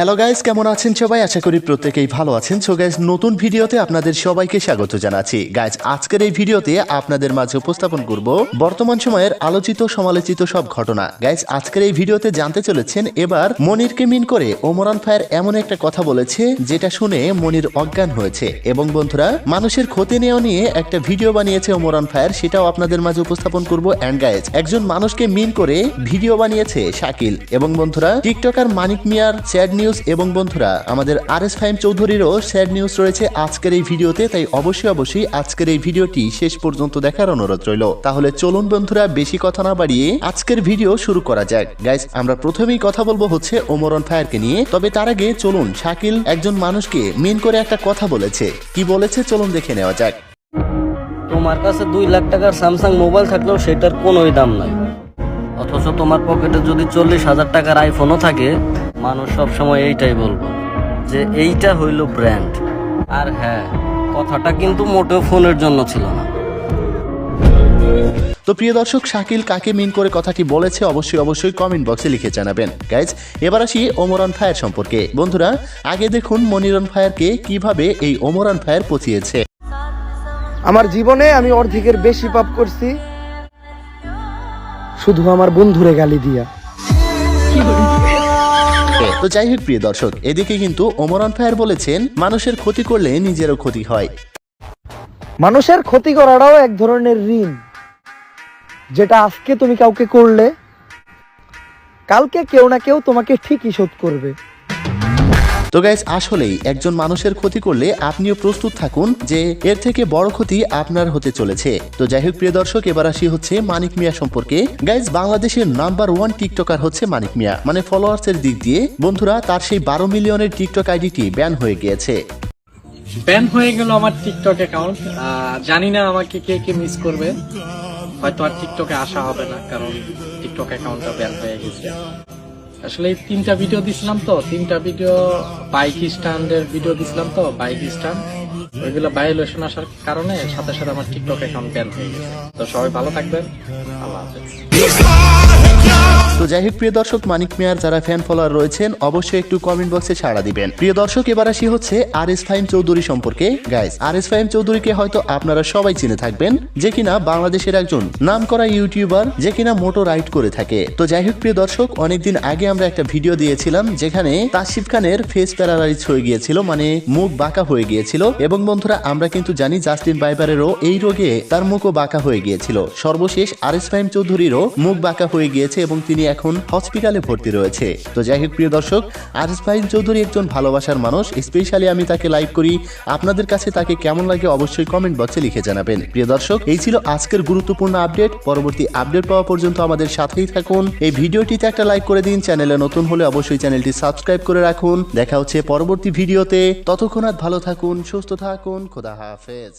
Hello guys কেমন আছেন সবাই? আশা করি প্রত্যেকেই ভালো আছেন। সো গাইস নতুন ভিডিওতে আপনাদের সবাইকে স্বাগত জানাচ্ছি। গাইস আজকের এই ভিডিওতে আপনাদের মাঝে উপস্থাপন করব বর্তমান সময়ের আলোচিত সমালোচিত সব ঘটনা। গাইস আজকের এই ভিডিওতে জানতে চলেছেন এবার মনিরকে মিন করে ওমরান ফায়ার এমন একটা কথা বলেছে, যেটা শুনে মনির অজ্ঞান হয়েছে। এবং বন্ধুরা, মানুষের ক্ষতি নেওয়া নিয়ে একটা ভিডিও বানিয়েছে ওমরান ফায়ার, সেটাও আপনাদের মাঝে উপস্থাপন করব। অ্যান্ড গাইস একজন মানুষকে মিন করে ভিডিও বানিয়েছে শাকিল। এবং বন্ধুরা, টিকটকার মানিক মিয়ার স্যাড নিউজ এবং বন্ধুরা, আমাদের আর এস ফাইম চৌধুরীরও স্যাড নিউজ রয়েছে আজকের এই ভিডিওতে, তাই অবশ্যই অবশ্যই আজকের এই ভিডিওটি শেষ পর্যন্ত দেখার অনুরোধ রইল। তাহলে চলুন বন্ধুরা, বেশি কথা না বাড়িয়ে আজকের ভিডিও শুরু করা যাক। গাইস আমরা প্রথমেই কথা বলব হচ্ছে ওমরন ফায়ারকে নিয়ে, তবে তার আগে চলুন, শাকিল একজন মানুষকে মেন করে একটা কথা বলেছে। কি বলেছে চলুন দেখে নেওয়া যাক। তোমার কাছে দুই লাখ টাকার স্যামসাং মোবাইল থাকলেও সেটার কোনোই দাম নাই। অথচ তোমার পকেটে যদি চল্লিশ হাজার টাকার আইফোনও থাকে মানুষ সব সময় এইটাই বলব যে এইটা হইল ব্র্যান্ড আর হ্যাঁ কথাটা কিন্তু মোটেও ফোনের জন্য ছিল না। তো প্রিয় দর্শক শাকিল কাকে মিন করে কথাটি বলেছে অবশ্যই অবশ্যই কমেন্ট বক্সে লিখে জানাবেন। গাইজ এবার আসি ওমরান ফায়ার সম্পর্কে। বন্ধুরা আগে দেখুন মনিরন ফায়ারকে কীভাবে এই ওমরান ফায়ার পচিয়েছে। আমার জীবনে আমি অর্ধেকের বেশি পাপ করছি। শুধু আমার বন্ধুরে গালি দিয়া। তো যাই হোক, প্রিয় দর্শক, এদিকে কিন্তু ওমরান ফায়ার বলেছেন, মানুষের ক্ষতি করলে নিজেরও ক্ষতি হয়। মানুষের ক্ষতি করাটাও এক ধরনের ঋণ। যেটা আজকে তুমি কাউকে করলে, কালকে কেউ না কেউ তোমাকে ঠিকই শোধ করবে। তো গাইজ আসলেই একজন মানুষের ক্ষতি করলে আপনিও প্রস্তুত থাকুন যে এর থেকে বড় ক্ষতি আপনার হতে চলেছে। তো যাই হোক, প্রিয় দর্শক, এবার আসি হচ্ছে মানিক মিয়া সম্পর্কে। গাইজ বাংলাদেশের নাম্বার ওয়ান টিকটকার হচ্ছে মানিক মিয়া। মানে ফলোয়ার্স এর দিক দিয়ে বন্ধুরা, তার সেই বারো মিলিয়নের টিকটক আইডিটি ব্যান হয়ে গিয়েছে। ব্যান হয়ে গেল আমার টিকটক অ্যাকাউন্ট জানি না আমাকে কে কে মিস করবে। হয়তো আর টিকটকে আসা হবে না, কারণ টিকটক অ্যাকাউন্টটা ব্যান হয়ে গেছে। আসলে তিনটা ভিডিও দিছিলাম তো, তিনটা ভিডিও বাইক স্ট্যান্ডের ভিডিও দিছিলাম তো বাইক স্ট্যান্ড ওইগুলো ভাইলেশন আসার কারণে সাথে সাথে আমার টিকটক অ্যাকাউন্ট ব্যান হয়ে গেছে। তো সবাই ভালো থাকবেন, আল্লাহ হাফেজ। তো যাই হোক, প্রিয় দর্শক, মানিক মিয়ার যারা ফ্যান ফলোয়ার রয়েছেন, অবশ্যই একটু কমেন্ট বক্সে সাড়া দিবেন। প্রিয় দর্শক, এবার আসি হচ্ছে আর এস ফাইম চৌধুরী সম্পর্কে। গাইজ আর এস ফাইম চৌধুরীকে হয়তো আপনারা সবাই চিনে থাকবেন, যে কিনা বাংলাদেশের একজন নাম করা ইউটিউবার যে কিনা মোটো রাইড করে থাকে। তো যাই হোক, প্রিয় দর্শক, অনেকদিন আগে আমরা একটা ভিডিও দিয়েছিলাম, যেখানে তাসিফ খানের ফেস প্যারালাইজ হয়ে গিয়েছিল মানে মুখ বাঁকা হয়ে গিয়েছিল। এবং বন্ধুরা, আমরা কিন্তু জানি জাস্টিন বাইবারেরও এই রোগে তার মুখও বাঁকা হয়ে গিয়েছিল। সর্বশেষ আর এস ফাইম চৌধুরীরও মুখ বাঁকা হয়ে গিয়েছে এবং তিনি এখন হসপিটালে ভর্তি রয়েছে। তো যাই হোক, প্রিয় দর্শক আর এস চৌধুরী একজন ভালোবাসার মানুষ স্পেশালি আমি তাকে লাইক করি। আপনাদের কাছে তাকে কেমন লাগে অবশ্যই কমেন্ট বক্সে লিখে জানাবেন। প্রিয় দর্শক, এই ছিল আজকের গুরুত্বপূর্ণ আপডেট পরবর্তী আপডেট পাওয়া পর্যন্ত আমাদের সাথেই থাকুন। এই ভিডিওটিতে একটা লাইক করে দিন। চ্যানেলে নতুন হলে অবশ্যই চ্যানেলটি সাবস্ক্রাইব করে রাখুন। দেখা হচ্ছে পরবর্তী ভিডিওতে। ততক্ষণ ভালো থাকুন, সুস্থ থাকুন। খোদা হাফেজ।